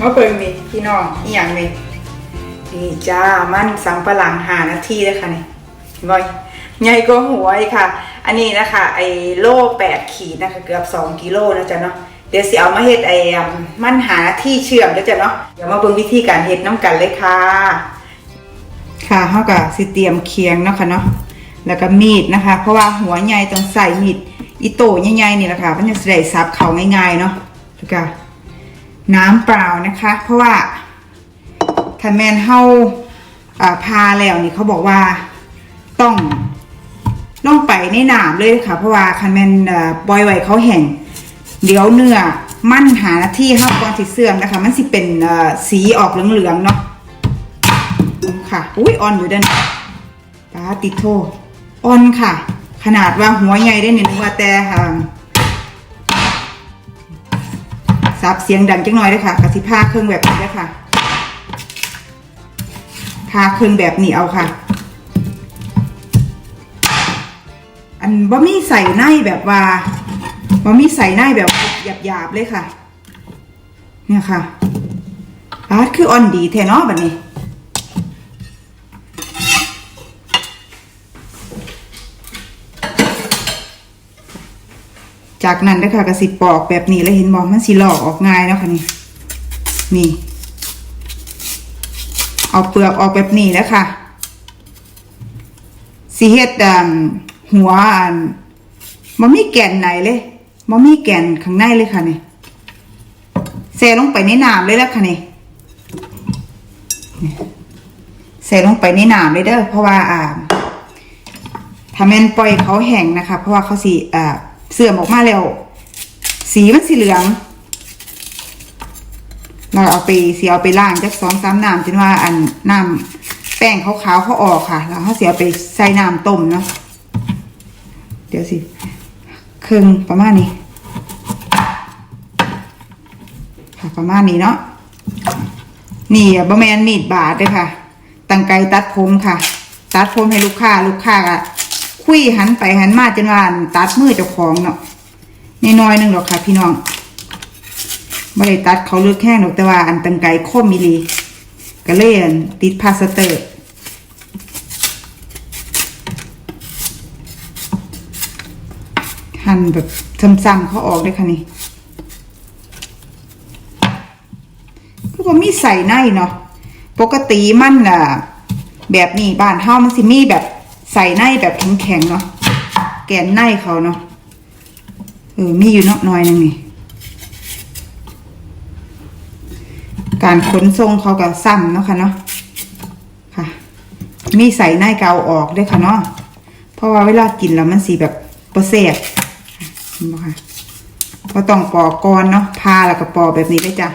มาเปิงนี่พี่น้องอีหยังนี่นี่จ้ามันสังปะหลังหานาทีเลยค่ะนี่บอยใหญ่ก็หัวอีกค่ะ อันนี้นะคะไอ้โล่แปดขีดนะคะเกือบสองกิโลนะจ๊ะเนาะเดี๋ยวสิเอามาเฮ็ดไอ้มันหาที่เชื่อมแล้วจ้ะเนาะเดี๋ยวมาเบิ่งวิธีการเฮ็ดน้ำกันเลยค่ะ ค่ะเฮาก็สิเตรียมเคียงเนาะค่ะเนาะแล้วก็มีดนะคะ เพราะว่าหัวใหญ่ต้องใส่มีดอิโต้ใหญ่ๆนี่แหละค่ะมันจะได้ซับเขาง่ายๆเนาะแล้วก็ น้ำเปล่านะคะ เพราะว่าคันแมนเฮาอ่าพาแล้วนี่เขาบอกว่าต้องต้องไปในน้ำเลยค่ะ เพราะว่าคันแมนเอ่อบอยไว้เขาแห้งเดี๋ยวเนื้อมันหาหน้าที่เฮาก่อนสิเสื่อมนะคะ มันสิเป็นสีออกเหลืองๆเนาะค่ะอุ้ยอ่อนอยู่ด้านปาติโทอ่อนค่ะ ขนาดว่าหัวใหญ่ได้เนี่นึกว่าแต่ ซับเสียงดังจังหน่อยเลยค่ะกสิผ้าเครื่องแบบนี้เลยค่ะผ้าเครื่องแบบนี้เอาค่ะ อันบะมี่ใส่ในแบบว่าบะมี่ใส่ในแบบหยาบๆเลยค่ะ เนี่ยค่ะอาร์ตคืออ่อนดีแท้เนาะบัดนี้ จากนั้นนะคะกระสิปอกแบบนี้แล้วเห็นบอกมันสิหลอกออกง่ายแล้วค่ะนี่นี่เอาเปลือกออกแบบนี้แล้วค่ะสีเฮ็ดหัวอันมันมีแก่นไหนเลยมันมีแก่นข้างในเลยค่ะนี่ใส่ลงไปในน้ำเลยแล้วค่ะนี่ใส่ลงไปในน้ำเลยเด้อเพราะว่าอ่าถ้าแม่นปล่อยเขาแห้งนะคะ เพราะว่าเขาสีอ่อ เสื่อมออกมาแล้ว สีมันสีเหลืองเราเอาไปเสียเอาไปล้างจากสองสามน้ำจนว่าอันน้ำแป้งขาวๆเขาออกค่ะ แล้วเขาเสียไปใส่น้ำต้มเนาะเดี๋ยวสิครึ่งประมาณนี้ค่ะประมาณนี้เนาะนี่อะบะแมนมีดบาดเลยค่ะ ตังไกตัดผมค่ะ ตัดผมให้ลูกค้าลูกค้าก็ คุยหันไปหันมาจนว่าอันตัดมือเจ้าของเนาะนน้อยนึงหรอกค่ะ พี่น้องไม่ได้ตัดเขาเลือกแค่หรอกแต่ว่าอันตังไกคมมิลีก็เลยอันติดพลาสเตอร์หั่นแบบซ้ำๆเขาออกเลยค่ะนี่ก็บ่มีใส่ในเนาะปกติมันอะ แบบนี้บ้านเฮามันสิมีแบบ ใส่ในแบบแข็งๆเนาะแกนในเขาเนาะเออมีอยู่นาะหน่อยนึงนี่การขนทรงเขาก็ซ้ำเนาะค่ะเนาะค่ะ มีใส่ในเกาออกด้วยค่ะเนาะเพราะว่าเวลากินแล้วมันสีแบบปรเซสเห็นไหมคะก็ต้องปอกก่อนเนาะพาแล้วก็ปอกแบบนี้เลยจ้ะ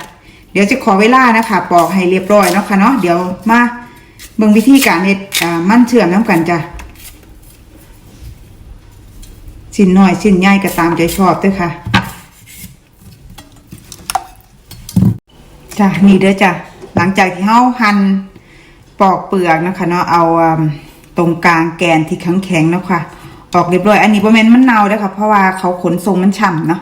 เดี๋ยวจะขอเวลานะคะปอกให้เรียบร้อยเนาะค่ะเนาะเดี๋ยวมาเบิ่งวิธีการเฮ็ดมั่นเชื่อมน้ำกันจ้ะ ชิ้นน้อยชิ้นใหญ่ก็ตามใจชอบเด้วยค่ะจ้ะนี่เด้อจ้ะหลังจากที่เฮาหั่นปอกเปลือกนะคะเนาะเอาตรงกลางแกนที่แข็งๆเนาะค่ะ ออกเรียบร้อย อันนี้บ่แม่นมันเน่าเด้อค่ะ เพราะว่าเขาขนทรงมันฉ่ำเนาะ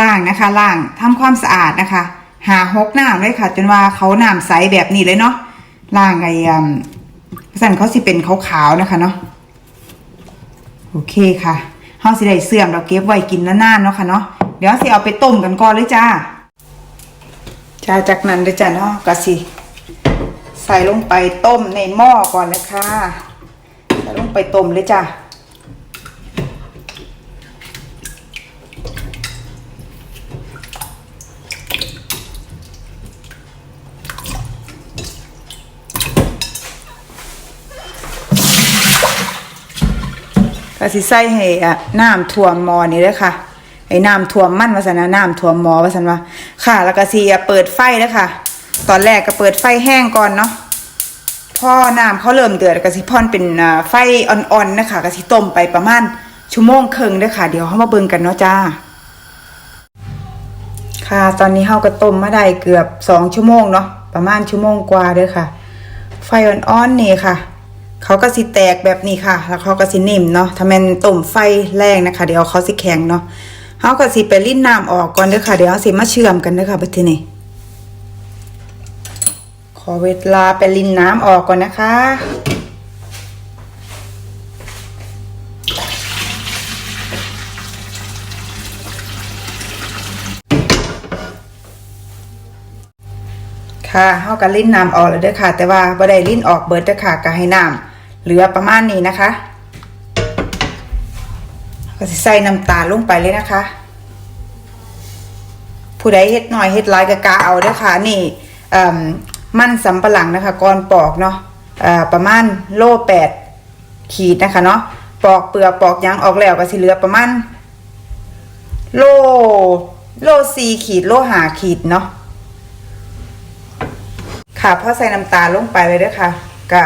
ล้างนะคะล้างทำความสะอาดนะคะ หาหกน้ำเลยค่ะ จนว่าเขาน้ำใสแบบนี้เลยเนาะล้างไอ้อืมสั่นเขาสิเป็นขาวๆนะคะเนาะโอเคค่ะ เฮาสิได้เสื่อมเราเก็บไว้กินนานๆเนาะค่ะเนาะเดี๋ยวสิเอาไปต้มกันก่อนเลยจ้าจ้าจากนั้นเลยจ้าเนาะก็สิใส่ลงไปต้มในหม้อก่อนเลยค่ะใส่ลงไปต้มเลยจ้า ก็สิใส่ให้อะน้ำท่วมหมอนี่เลยค่ะไอ้น้ำท่วมมันว่าสันนะน้ำท่วมหมอว่าสันว่าค่ะ แล้วก็สิเปิดไฟเลยค่ะ ตอนแรกก็เปิดไฟแห้งก่อนเนาะพอน้ำเขาเริ่มเดือดก็สิพ่อนเป็นไฟอ่อนๆนะคะก็สิต้มไปประมาณชั่วโมงครึ่งเด้อค่ะ เดี๋ยวเฮามาเบิ่งกันเนาะจ้า ค่ะตอนนี้เฮาก็ต้มมาได้เกือบสองชั่วโมงเนาะประมาณชั่วโมงกว่าเด้อค่ะ ไฟอ่อนๆนี่ค่ะ เขาก็สิแตกแบบนี้ค่ะ แล้วเขาก็สินิ่มเนาะถ้าแมนต้มไฟแรงนะคะ เดี๋ยวเขาสิแข็งเนาะเขาก็สิไปลิ้นน้ำออกก่อนเด้อค่ะ เดี๋ยวเขาสิมาเชื่อมกันเด้อค่ะบัดทีนี้ขอเวลาไปลินน้ำออกก่อนนะคะ ค่ะเฮากันลิ้นน้ำออกแล้วเด้อค่ะ แต่ว่าบ่ได้ลิ้นออกเบิดเด้อค่ะก็ให้น้ำ เหลือประมาณนี้นะคะ ก็ใส่น้ำตาลลงไปเลยนะคะ ผู้ใดเฮ็ดหน้อยเฮ็ดหลายก็กะเอาเด้อค่ะนี่มันสำปะหลังนะคะก่อนปอกเนาะประมาณโลแปดขีดนะคะเนาะปอกเปลือกปอกยังออกแล้วก็สิเหลือประมาณโลโลสี่ขีดโลหาขีดเนาะค่ะพอใส่น้ำตาลลงไปเลยเด้วยค่ะก็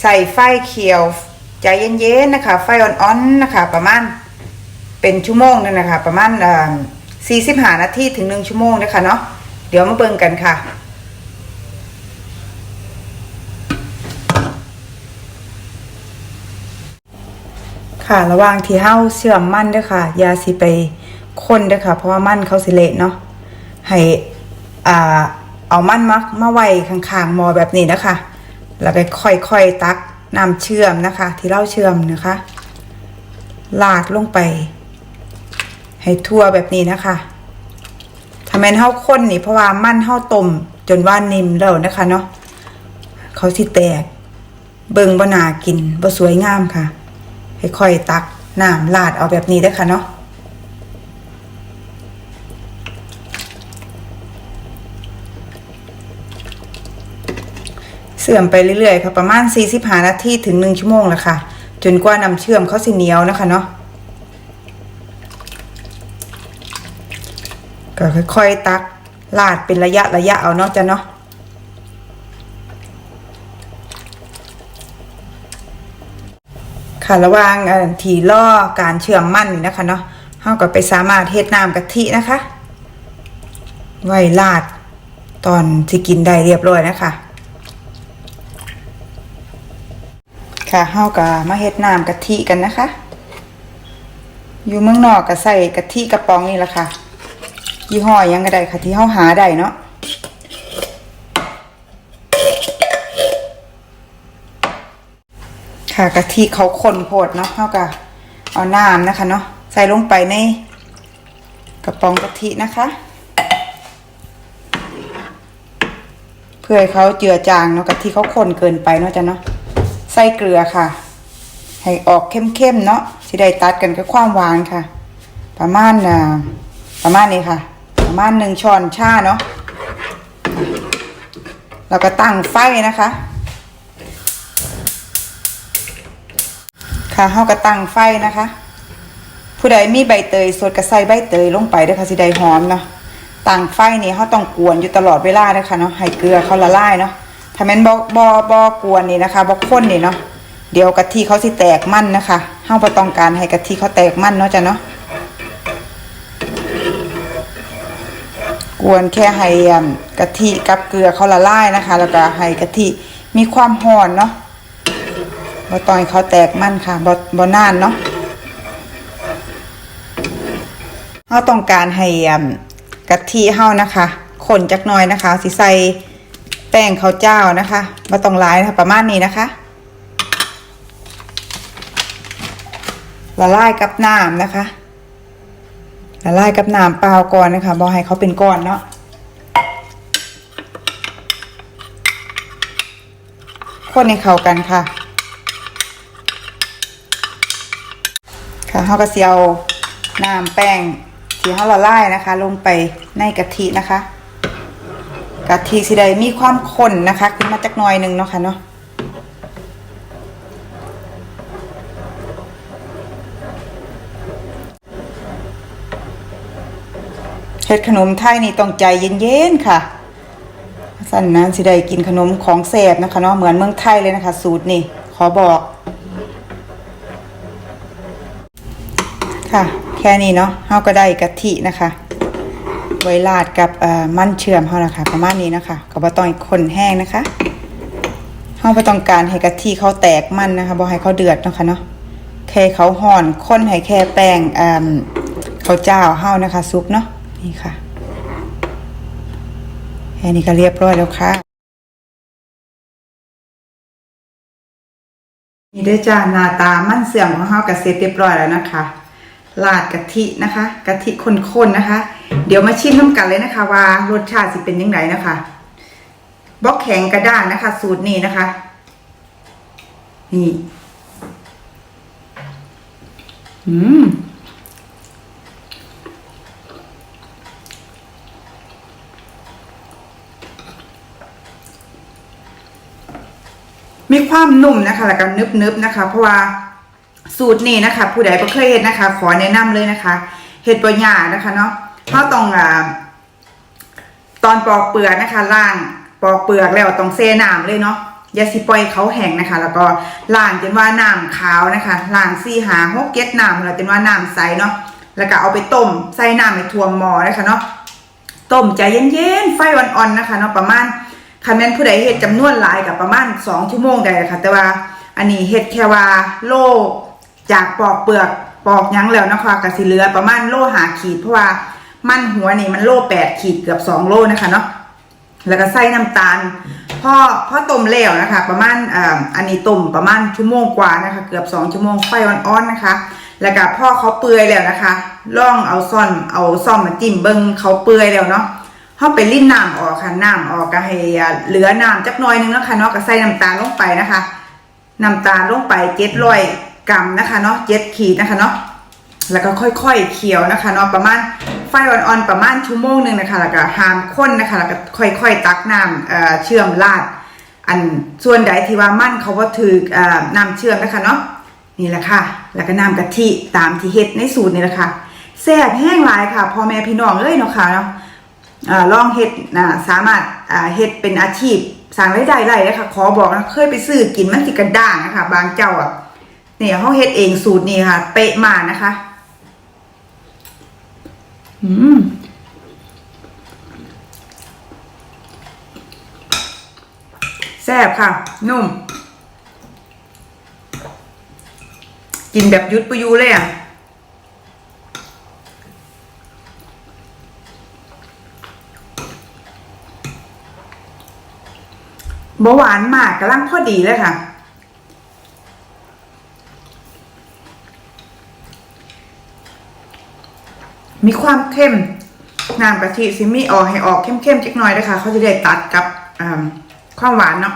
ใส่ไฟเขียวใจเย็นๆนะคะ ไฟอ่อนๆนะคะ ประมาณเป็นชั่วโมงนั่นะคะ ประมาณสี่สิบห้านาทีถึงหนึ่งชั่วโมงนะคะเนาะเดี๋ยวมาเบิ่งกันค่ะค่ะระหว่างที่เฮาเชื่อมมั่นด้อค่ะ ยาสิไปคนด้อค่ะ เพราะว่ามั่นเขาสิเละเนาะให้อ่าเอามั่นมามาไว้ข้างๆมอแบบนี้นะคะ แล้วก็ค่อยๆตักน้ำเชื่อมนะคะ ที่เราเชื่อมนะคะลาดลงไป ให้ทั่วแบบนี้นะคะทำไมนเฮาข้นนี่เพราะว่ามันเฮาต้มจนว่านิ่มแล้วนะคะเนาะเขาสิแตก เบิ่งบ่นากินบ่สวยงามค่ะค่อยๆตักน้ำลาดเอาแบบนี้เด้ค่ะเนาะ สื่อมไปเรื่อยๆค่ะประมาณ 45 นาทีถึง 1 ชั่วโมงแล้วค่ะ จนกว่าน้ำเชื่อมเขาสิเหนียวนะคะเนาะก็ค่อยๆตักลาดเป็นระยะระยะเอาเนาะจ้ะเนาะค่ะระว่างเอ่อที่ล่อการเชื่อมมั่นนี่นะคะเนาะเฮาก็ไปสามารถเฮ็ดน้ำกะทินะคะ ไว้ลาดตอนที่กินได้เรียบร้อยนะคะ ค่ะเฮาก็มาเฮ็ดน้ำกะทิกันนะคะ อยู่เมืองนอกก็ใส่กะทิกระป๋องนี่แหละค่ะ ยี่ห้อยังก็ได้ค่ะที่เฮาหาได้เนาะค่ะกะทิเขาข้นโพดเนาะเฮาก็เอาน้ำนะคะเนาะใส่ลงไปในกระป๋องกะทินะคะ เพื่อให้เขาเจือจางเนาะกะทิเขาข้นเกินไปเนาะจ้ะเนาะ ใส่เกลือค่ะ ให้ออกเข้มๆเนาะสิได้ตัดกันกับความหวานค่ะ ประมาณอ่าประมาณนี้ค่ะ ประมาณหนึ่งช้อนชาเนาะแล้วก็ตั้งไฟนะคะ ค่ะเฮาก็ตั้งไฟนะคะ ผู้ใดมีใบเตยสดก็ใส่ใบเตยลงไปด้อค่ะสิได้หอมเนาะตั้งไฟนี่เฮาต้องกวนอยู่ตลอดเวลาเด้อค่ะเนาะให้เกลือเขาละลายเนาะ ถ้าแม่นบ่บ่บ่กวนนี่นะคะบ่ข้นนี่เนาะเดี๋ยวกะทิเขาสิแตกมันนะคะเฮาบ่ต้องการให้กะทิเขาแตกมันเนาะจ้ะเนาะกวนแค่ให้กะทิกับเกลือเขาละลายนะคะ แล้วก็ให้กะทิมีความหอนเนาะบ่ต้องให้เขาแตกมันค่ะบ่บ่นานเนาะเฮาต้องการให้กะทิเฮานะคะข้นจักหน่อยนะคะ สิใส่ แป้งข้าวเจ้านะคะมาต้องร้ายนะคะประมาณนี้นะคะละลายกับน้ำนะคะละลายกับน้ำเปล่าก่อนนะคะบอให้เขาเป็นก้อนเนาะคนให้เข้ากันค่ะ ค่ะเขาก็เสียวน้ำแป้งที่เขาละลายนะคะ ลงไปในกะทินะคะ กะทิสิได้มีความข้นนะคะ ขึ้นมาจักหน่อยหนึ่งเนาะค่ะเนาะเฮ็ดขนมไทยนี่ต้องใจเย็นๆค่ะสั่นนั้นสิได้กินขนมของแสบนะคะเนาะเหมือนเมืองไทยเลยนะคะ สูตรนี่ขอบอก ค่ะ แค่นี้เนาะเฮาก็ได้กะทินะคะ ไวลาดกับมันเชื่อมเขานะคะประมาณนี้นะคะกับบ่ต้องคนแห้งนะคะเขาปม่ต้องการให้กะทิเขาแตกมันนะคะบ่ให้เขาเดือดนะคะเนาะแค่เขาห่อนข้นให้แค่แป้งเขาเจ้าเข้านะคะซุปเนาะนี่ค่ะแค่นี้ก็เรียบร้อยแล้วค่ะนี่ได้จ้าหน้าตามันเสื่อมของเฮากระเซ็ตเรียบร้อยแล้วนะคะลาดกะทินะคะ กะทิข้นๆนะคะ เดี๋ยวมาชิมน้ำกันเลยนะคะว่ารสชาติสิเป็นยังไงนะคะบล็อกแข็งกระด้างนะคะ สูตรนี้นะคะ นี่ อืมมีความนุ่มนะคะแล้วก็นึบๆนะคะ เพราะว่าสูตรนี้นะคะ ผู้ใดบ่เคยเห็ดนะคะ ขอแนะนำเลยนะคะเห็ดปัญญานะคะเนาะ เราต้องอ่าตอนปอกเปลือกนะคะล่างปอกเปลือกแล้วต้องเซน้ำเลยเนาะอย่าสิปล่อยเขาแห้งนะคะ แล้วก็ล้างจนว่าน้ำขาวนะคะล้างสี่หาหกเก็ดน้ำแล้วจนว่าน้ำใสเนาะแล้วก็เอาไปต้มใส่น้ำในท่วมหม้อนะคะเนาะต้มใจเย็นๆไฟอ่อนๆนะคะเนาะประมาณคันแม่นผู้ใดเฮ็ดจำนวนหลายกับประมาณ2ชั่วโมงได้ค่ะ แต่ว่าอันนี้เฮ็ดแค่ว่าโลจากปอกเปลือกปอกยังแล้วนะคะก็สิเหลือประมาณโลหาขีดเพราะว่า มันหัวนี่มันโล8ขีดเกือบ2โลนะคะเนาะแล้วก็ใส่น้ำตาลพ่อพ่อต้มแล้วนะคะ ประมาณอ่าอันนี้ต้มประมาณชั่วโมงกว่านะคะ เกือบ2ชั่วโมงไฟอ่อนๆนะคะ แล้วก็พ่อเขาเปื่อยแล้วนะคะล่องเอาซ่อนเอาซ่อมมาจิ้มเบิงเขาเปื่อยแล้วเนาะเขาไปลิ้นน้ำออกค่ะน้ำออกก็ให้เหลือน้ำจักน่อยนึงนะคะเนาะก็ใส่น้ำตาลลงไปนะคะน้ำตาลลงไปเจ็ดร้อยกรัมนะคะเนาะเจ็ดขีดนะคะเนาะ แล้วก็ค่อยๆเคี่ยวนะคะเนาะประมาณไฟอ่อนๆประมาณชั่วโมงหนึ่งนะคะแล้วก็หามข้นนะคะแล้วก็ค่อยๆตักน้ำเชื่อมราด อันส่วนใดที่ว่ามั่นเขาว่าถือน้ำเชื่อมนะคะเนาะนี่แหละค่ะ แล้วก็น้ำกะทิตามที่เฮ็ดในสูตรนี่แหละค่ะแซ่บแห้งหลายค่ะพ่อแม่พี่น้องเลยเนาะค่ะเนาะลองเฮ็ดนะสามารถเฮ็ดเป็นอาชีพสร้างรายได้ได้เลยค่ะขอบอกนะเคยไปซื้อกินมันสิกระด้างนะคะบางเจ้าอะเนี่ยเขาเฮ็ดเองสูตรนี้ค่ะ เป๊ะมากนะคะ อืมแซ่บค่ะ นุ่ม กินแบบยุดปยูเลยอะบหวานมากกำลังพอดีเลยค่ะ มีความเข้มน้ำกะทิซิมีออกให้ออกเข้มๆจักน่อยนะคะเขาจะได้ตัดกับความหวานเนาะ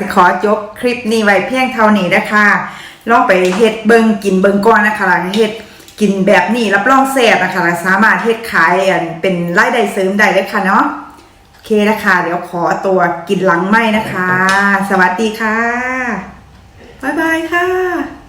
จะขอจบคลิปนี้ไว้เพียงเท่านี้นะคะลองไปเฮ็ดเบิงกินเบิงก้อนนะคะแล้วเฮ็ดกินแบบนี้รับรองแซ่บนะคะสามารถเฮ็ดขายเป็นรายได้เสริมได้เลยค่ะเนาะโอเคนะคะ เดี๋ยวขอตัวกินหลังไหมนะคะ สวัสดีค่ะ บ๊ายบายค่ะ